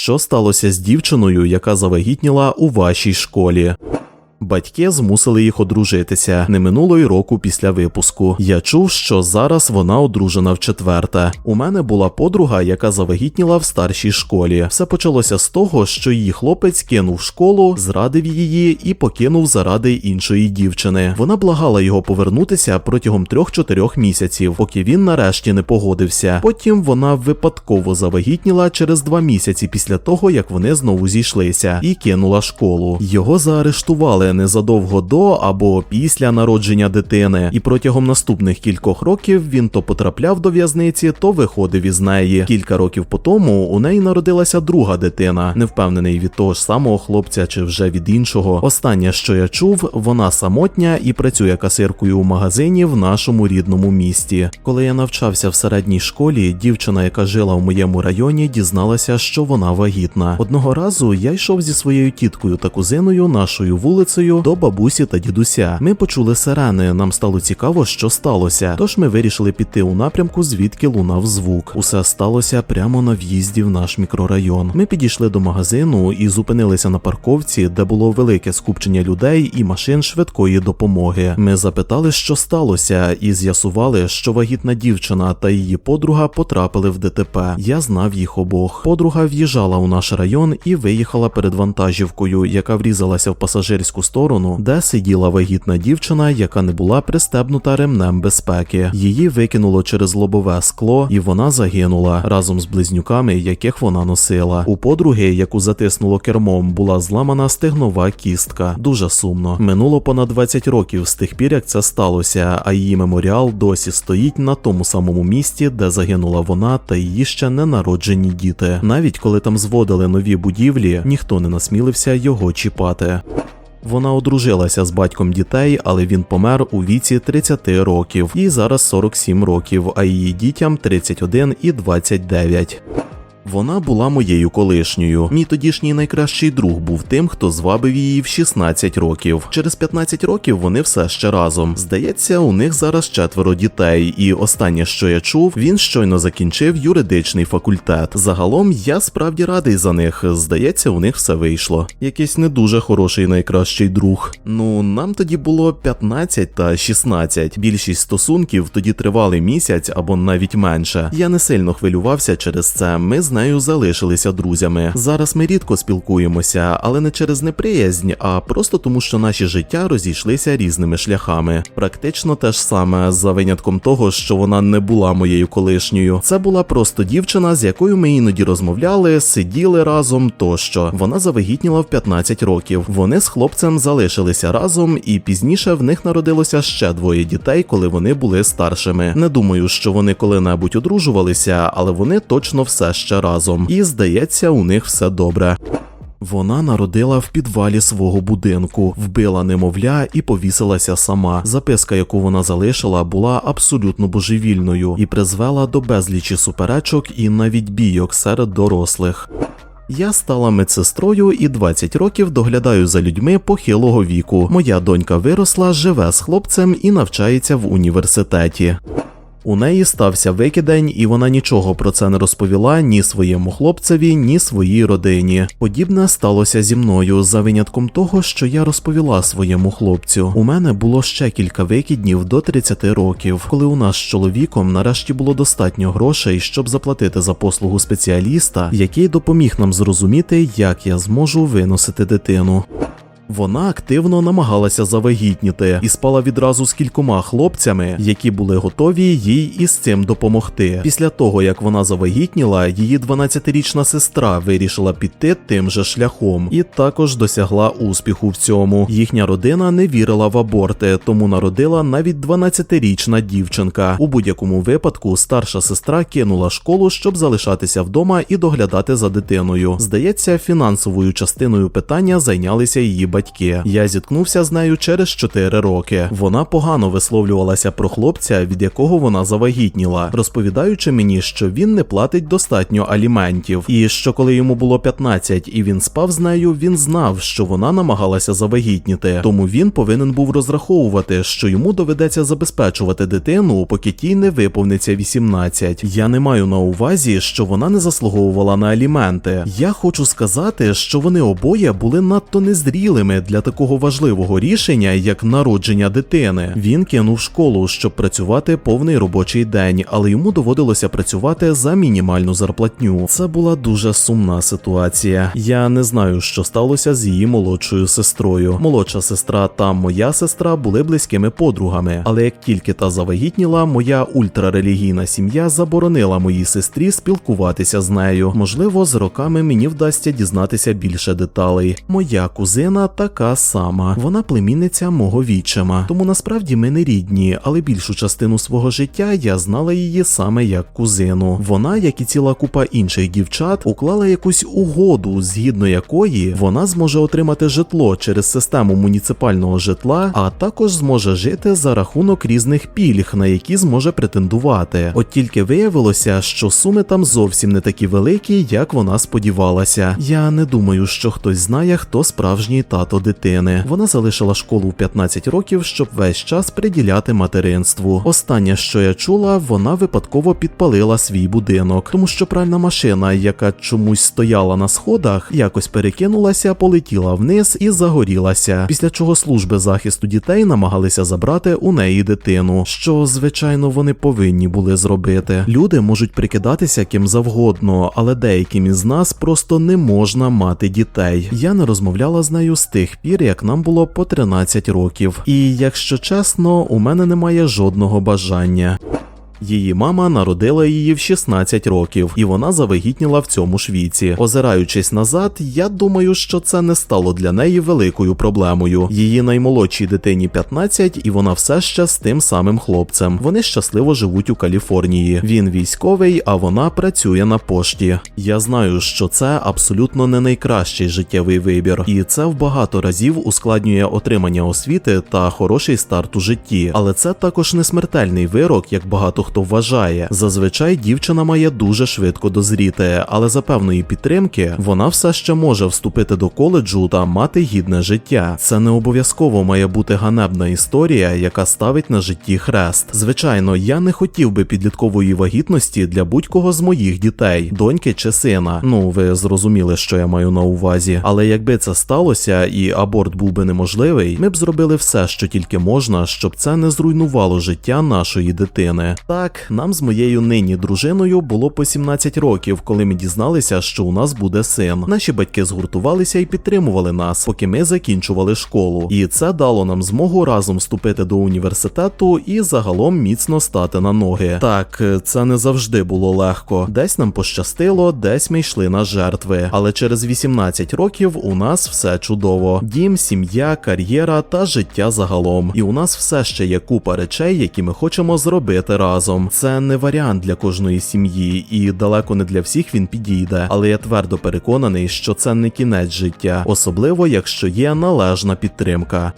що сталося з дівчиною, яка завагітніла у вашій школі. Батьки змусили їх одружитися не минуло й року після випуску. Я чув, що зараз вона одружена в четверте. У мене була подруга, яка завагітніла в старшій школі. Все почалося з того, що її хлопець кинув школу, зрадив її і покинув заради іншої дівчини. Вона благала його повернутися протягом трьох-чотирьох місяців, поки він нарешті не погодився. Потім вона випадково завагітніла через два місяці після того, як вони знову зійшлися, і кинула школу. Його заарештували незадовго до або після народження дитини, і протягом наступних кількох років він то потрапляв до в'язниці, то виходив із неї. Кілька років по тому у неї народилася друга дитина, не впевнений від того ж самого хлопця чи вже від іншого. Останнє, що я чув, вона самотня і працює касиркою у магазині в нашому рідному місті. Коли я навчався в середній школі, дівчина, яка жила в моєму районі, дізналася, що вона вагітна. Одного разу я йшов зі своєю тіткою та кузиною нашою вулицею до бабусі та дідуся. Ми почули сирени. Нам стало цікаво, що сталося. Тож ми вирішили піти у напрямку, звідки лунав звук. Усе сталося прямо на в'їзді в наш мікрорайон. Ми підійшли до магазину і зупинилися на парковці, де було велике скупчення людей і машин швидкої допомоги. Ми запитали, що сталося, і з'ясували, що вагітна дівчина та її подруга потрапили в ДТП. Я знав їх обох. Подруга в'їжджала у наш район і виїхала перед вантажівкою, яка врізалася в пасажирську сторону, де сиділа вагітна дівчина, яка не була пристебнута ремнем безпеки. Її викинуло через лобове скло, і вона загинула разом з близнюками, яких вона носила. У подруги, яку затиснуло кермом, була зламана стегнова кістка. Дуже сумно. Минуло понад 20 років з тих пір, як це сталося, а її меморіал досі стоїть на тому самому місці, де загинула вона та її ще ненароджені діти. Навіть коли там зводили нові будівлі, ніхто не насмілився його чіпати. Вона одружилася з батьком дітей, але він помер у віці 30 років, їй зараз 47 років, а її дітям 31 і 29. Вона була моєю колишньою. Мій тодішній найкращий друг був тим, хто звабив її в 16 років. Через 15 років вони все ще разом. Здається, у них зараз четверо дітей, і останнє, що я чув, він щойно закінчив юридичний факультет. Загалом я справді радий за них. Здається, у них все вийшло. Якийсь не дуже хороший найкращий друг. Ну нам тоді було 15 та 16. Більшість стосунків тоді тривали місяць або навіть менше. Я не сильно хвилювався через це. Ми з нею залишилися друзями. Зараз ми рідко спілкуємося, але не через неприязнь, а просто тому, що наші життя розійшлися різними шляхами. Практично те ж саме, за винятком того, що вона не була моєю колишньою. Це була просто дівчина, з якою ми іноді розмовляли, сиділи разом тощо. Вона завагітніла в 15 років. Вони з хлопцем залишилися разом, і пізніше в них народилося ще двоє дітей, коли вони були старшими. Не думаю, що вони коли-небудь одружувалися, але вони точно все ще разом. І здається, у них все добре. Вона народила в підвалі свого будинку, вбила немовля і повісилася сама. Записка, яку вона залишила, була абсолютно божевільною і призвела до безлічі суперечок і навіть бійок серед дорослих. Я стала медсестрою і 20 років доглядаю за людьми похилого віку. Моя донька виросла, живе з хлопцем і навчається в університеті. У неї стався викидень, і вона нічого про це не розповіла ні своєму хлопцеві, ні своїй родині. Подібне сталося зі мною за винятком того, що я розповіла своєму хлопцю. У мене було ще кілька викиднів до 30 років, коли у нас з чоловіком нарешті було достатньо грошей, щоб заплатити за послугу спеціаліста, який допоміг нам зрозуміти, як я зможу виносити дитину. Вона активно намагалася завагітніти і спала відразу з кількома хлопцями, які були готові їй із цим допомогти. Після того, як вона завагітніла, її 12-річна сестра вирішила піти тим же шляхом і також досягла успіху в цьому. Їхня родина не вірила в аборти, тому народила навіть 12-річна дівчинка. У будь-якому випадку старша сестра кинула школу, щоб залишатися вдома і доглядати за дитиною. Здається, фінансовою частиною питання зайнялися її батьки батьки. Я зіткнувся з нею через 4 роки. Вона погано висловлювалася про хлопця, від якого вона завагітніла, розповідаючи мені, що він не платить достатньо аліментів, і що коли йому було 15 і він спав з нею, він знав, що вона намагалася завагітніти. Тому він повинен був розраховувати, що йому доведеться забезпечувати дитину, поки тій не виповниться 18. Я не маю на увазі, що вона не заслуговувала на аліменти. Я хочу сказати, що вони обоє були надто незрілими для такого важливого рішення, як народження дитини. Він кинув школу, щоб працювати повний робочий день, але йому доводилося працювати за мінімальну зарплатню. Це була дуже сумна ситуація. Я не знаю, що сталося з її молодшою сестрою. Молодша сестра та моя сестра були близькими подругами, але як тільки та завагітніла, моя ультрарелігійна сім'я заборонила моїй сестрі спілкуватися з нею. Можливо, з роками мені вдасться дізнатися більше деталей. Моя кузина така сама. Вона племінниця мого вічима. Тому насправді ми не рідні, але більшу частину свого життя я знала її саме як кузину. Вона, як і ціла купа інших дівчат, уклала якусь угоду, згідно якої вона зможе отримати житло через систему муніципального житла, а також зможе жити за рахунок різних пільг, на які зможе претендувати. От тільки виявилося, що суми там зовсім не такі великі, як вона сподівалася. Я не думаю, що хтось знає, хто справжній тато дитини. Вона залишила школу в 15 років, щоб весь час приділяти материнству. Останнє, що я чула, вона випадково підпалила свій будинок, тому що пральна машина, яка чомусь стояла на сходах, якось перекинулася, полетіла вниз і загорілася. Після чого служби захисту дітей намагалися забрати у неї дитину, що звичайно вони повинні були зробити. Люди можуть прикидатися ким завгодно, але деяким із нас просто не можна мати дітей. Я не розмовляла з нею з тих пір, як нам було по 13 років. І якщо чесно, у мене немає жодного бажання. Її мама народила її в 16 років, і вона завагітніла в цьому ж віці. Озираючись назад, я думаю, що це не стало для неї великою проблемою. Її наймолодшій дитині 15, і вона все ще з тим самим хлопцем. Вони щасливо живуть у Каліфорнії. Він військовий, а вона працює на пошті. Я знаю, що це абсолютно не найкращий життєвий вибір, і це в багато разів ускладнює отримання освіти та хороший старт у житті. Але це також не смертельний вирок, як багато хто вважає. Зазвичай дівчина має дуже швидко дозріти, але за певної підтримки вона все ще може вступити до коледжу та мати гідне життя. Це не обов'язково має бути ганебна історія, яка ставить на житті хрест. Звичайно, я не хотів би підліткової вагітності для будь-кого з моїх дітей, доньки чи сина. Ну ви зрозуміли, що я маю на увазі. Але якби це сталося і аборт був би неможливий, ми б зробили все, що тільки можна, щоб це не зруйнувало життя нашої дитини. Так, нам з моєю нині дружиною було по 17 років, коли ми дізналися, що у нас буде син. Наші батьки згуртувалися і підтримували нас, поки ми закінчували школу. І це дало нам змогу разом вступити до університету і загалом міцно стати на ноги. Так, це не завжди було легко. Десь нам пощастило, десь ми йшли на жертви. Але через 18 років у нас все чудово: дім, сім'я, кар'єра та життя загалом. І у нас все ще є купа речей, які ми хочемо зробити разом. Це не варіант для кожної сім'ї, і далеко не для всіх він підійде. Але я твердо переконаний, що це не кінець життя, особливо якщо є належна підтримка.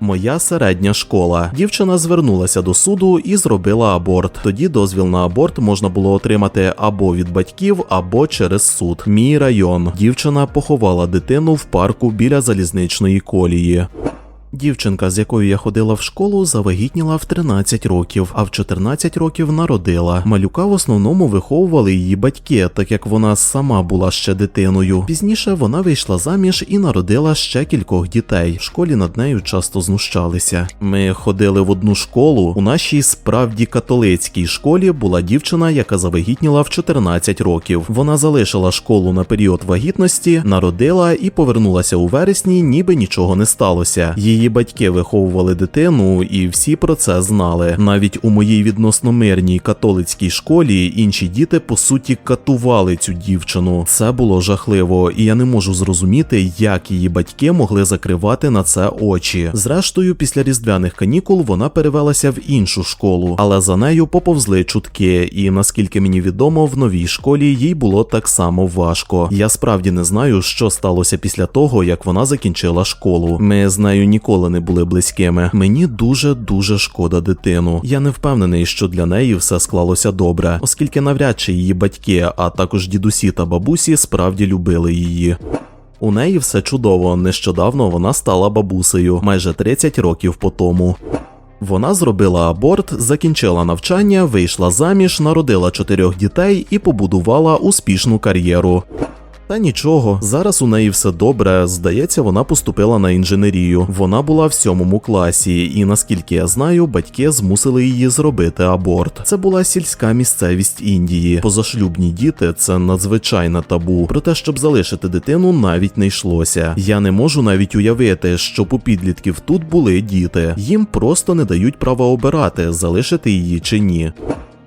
Моя середня школа. Дівчина звернулася до суду і зробила аборт. Тоді дозвіл на аборт можна було отримати або від батьків, або через суд. Мій район. Дівчина поховала дитину в парку біля залізничної колії. Дівчинка, з якою я ходила в школу, завагітніла в 13 років, а в 14 років народила. Малюка в основному виховували її батьки, так як вона сама була ще дитиною. Пізніше вона вийшла заміж і народила ще кількох дітей. В школі над нею часто знущалися. Ми ходили в одну школу. У нашій справді католицькій школі була дівчина, яка завагітніла в 14 років. Вона залишила школу на період вагітності, народила і повернулася у вересні, ніби нічого не сталося. Її Її батьки виховували дитину, і всі про це знали. Навіть у моїй відносно мирній католицькій школі інші діти по суті катували цю дівчину. Це було жахливо, і я не можу зрозуміти, як її батьки могли закривати на це очі. Зрештою, після різдвяних канікул вона перевелася в іншу школу, але за нею поповзли чутки, і наскільки мені відомо, в новій школі їй було так само важко. Я справді не знаю, що сталося після того, як вона закінчила школу. Ми з нею ніколи не були близькими. Мені дуже дуже шкода дитину. Я не впевнений, що для неї все склалося добре, оскільки навряд чи її батьки, а також дідусі та бабусі справді любили її. У неї все чудово. Нещодавно вона стала бабусею майже 30 років по тому. Вона зробила аборт, закінчила навчання, вийшла заміж, народила чотирьох дітей і побудувала успішну кар'єру. Та нічого, зараз у неї все добре. Здається, вона поступила на інженерію. Вона була в сьомому класі, і наскільки я знаю, батьки змусили її зробити аборт. Це була сільська місцевість Індії. Позашлюбні діти це надзвичайне табу. Про те, щоб залишити дитину, навіть не йшлося. Я не можу навіть уявити, щоб у підлітків тут були діти. Їм просто не дають права обирати, залишити її чи ні.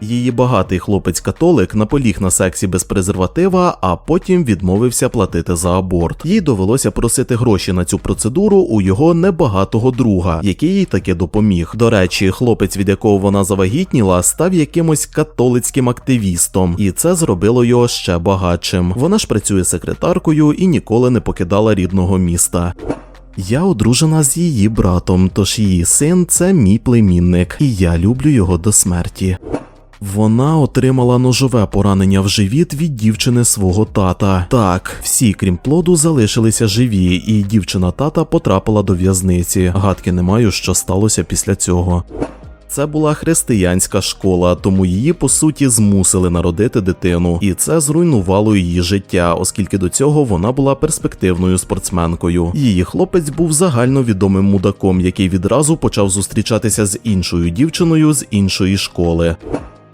Її багатий хлопець-католик наполіг на сексі без презерватива, а потім відмовився платити за аборт. Їй довелося просити гроші на цю процедуру у його небагатого друга, який їй таки допоміг. До речі, хлопець, від якого вона завагітніла, став якимось католицьким активістом, і це зробило його ще багатшим. Вона ж працює секретаркою і ніколи не покидала рідного міста. Я одружена з її братом, тож її син це мій племінник, і я люблю його до смерті. Вона отримала ножове поранення в живіт від дівчини свого тата. Так, всі, крім плоду, залишилися живі, і дівчина тата потрапила до в'язниці. Гадки не маю, що сталося після цього. Це була християнська школа, тому її по суті змусили народити дитину, і це зруйнувало її життя, оскільки до цього вона була перспективною спортсменкою. Її хлопець був загальновідомим мудаком, який відразу почав зустрічатися з іншою дівчиною з іншої школи.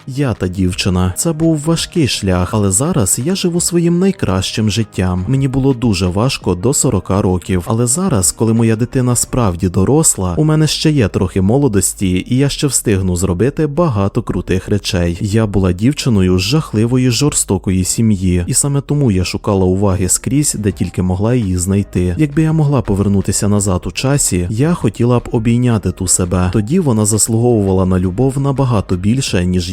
Я та дівчина. Це був важкий шлях, але зараз я живу своїм найкращим життям. Мені було дуже важко до 40 років. Але зараз, коли моя дитина справді доросла, у мене ще є трохи молодості, і я ще встигну зробити багато крутих речей. Я була дівчиною з жахливої жорстокої сім'ї, і саме тому я шукала уваги скрізь, де тільки могла її знайти. Якби я могла повернутися назад у часі, я хотіла б обійняти ту себе. Тоді вона заслуговувала на любов набагато більше, ніж